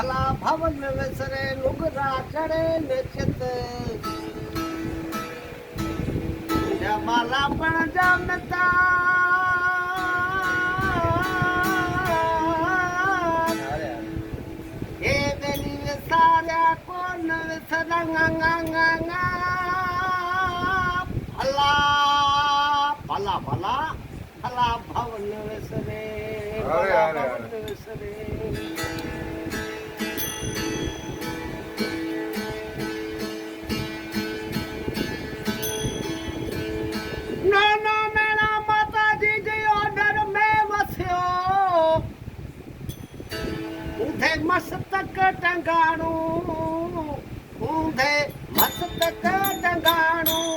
भला भवन में विसरे नुगरा करे निश्चित जमाला पण जमता हे दिली विसारा कोन विसरा गंगा गंगा भला भला भला भला भवन विसरे भला भवन विसरे டங்காணும் பூந்தே மசத்தக்க டங்காணும்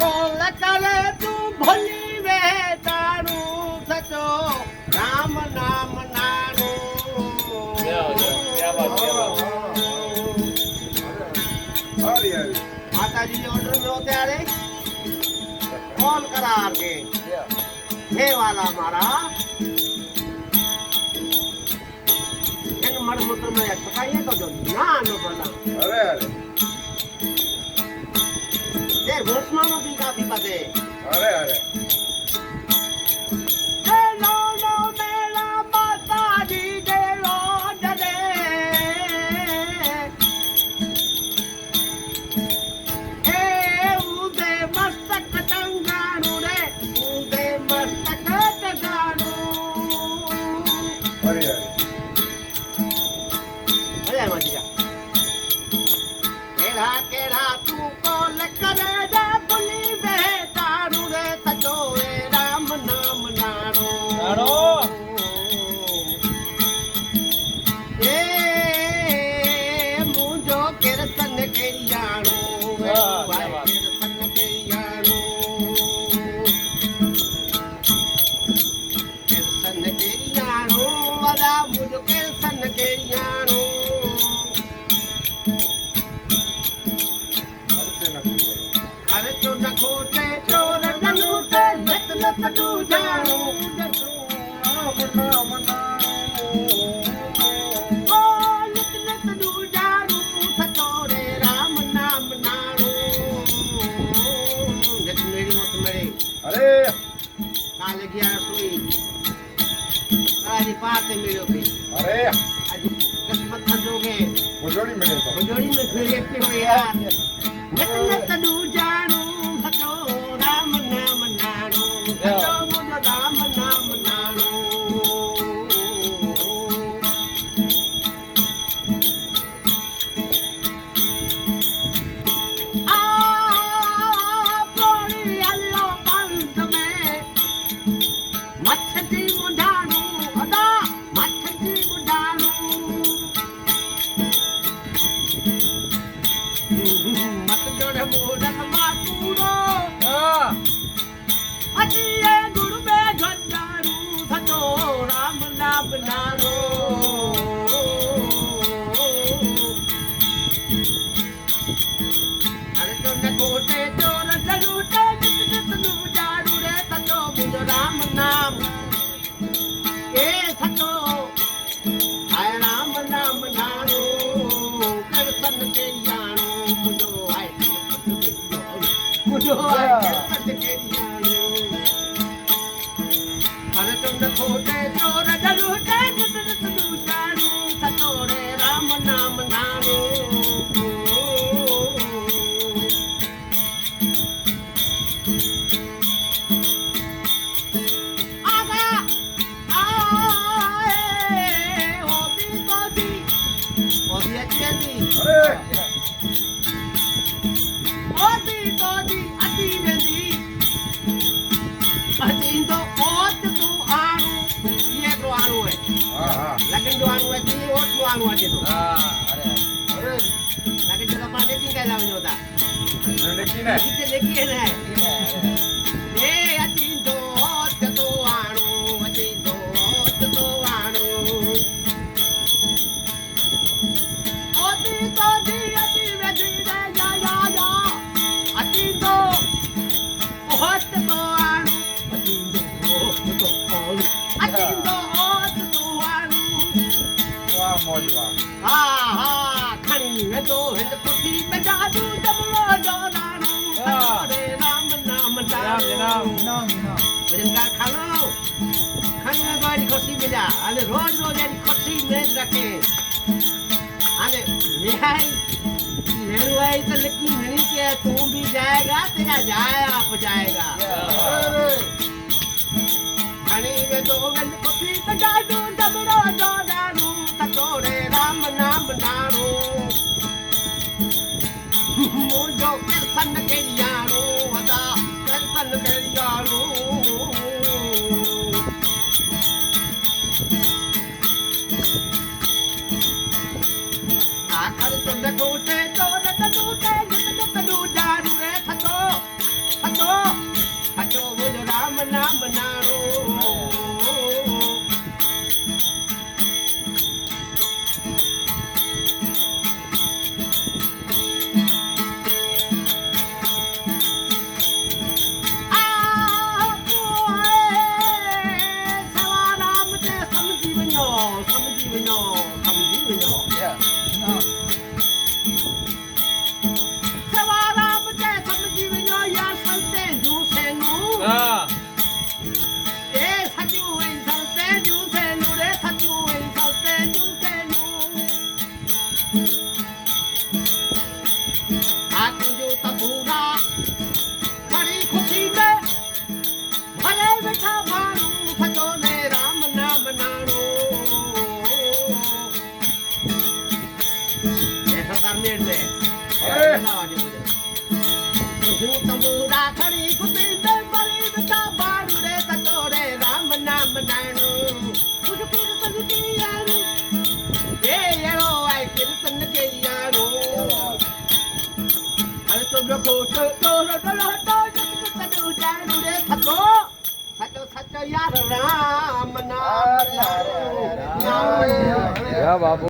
કોણ કરે તું ભલી વે તારું થતો? રામ નામ નારું. માતાજી ઓર્ડર લો ત્યારે. કોલ કરાર કે? હે વાલા મારા. એનું મળ મૂત્રમાં છપાઈએ તો ના નો અરે અરે વર્ષમાં નો દીકરા પીપા અરે અરે. あのー જોડી મળે તો જોડી મળે ફેર એકથી હોય યાર નત નત દૂર જાણો I'm not the hotel. I'm not going to go to. जाना मुझे बता देखिए ना देखिए ना जनाब जनाब जनाब जनाब रोज़गार खा लो खाने तो आज खसी मिला। अरे रोज रोज आज खसी मेज रखे अरे लेहाई लेहवाई तो लेकिन नहीं के तू भी जाएगा तेरा जाए आप जाएगा। खाने में तो गल खसी तो जाडू दबड़ो जो दारू तकोरे राम नाम नारू मुझो के सन के लिए 假如 ऐसा तारनेर ने तुंहिंजो त बूढ़ा खड़ी खुशी में भले वेठा माण्हू रे सचो रे राम नाम नाणो कुझु कीर्तन की यारो ए यारो आई कीर्तन के यारो अरे तो जो कोट तो तो तो तो जानो रे सचो सचो सचो यार राम नाम नाम Ya babu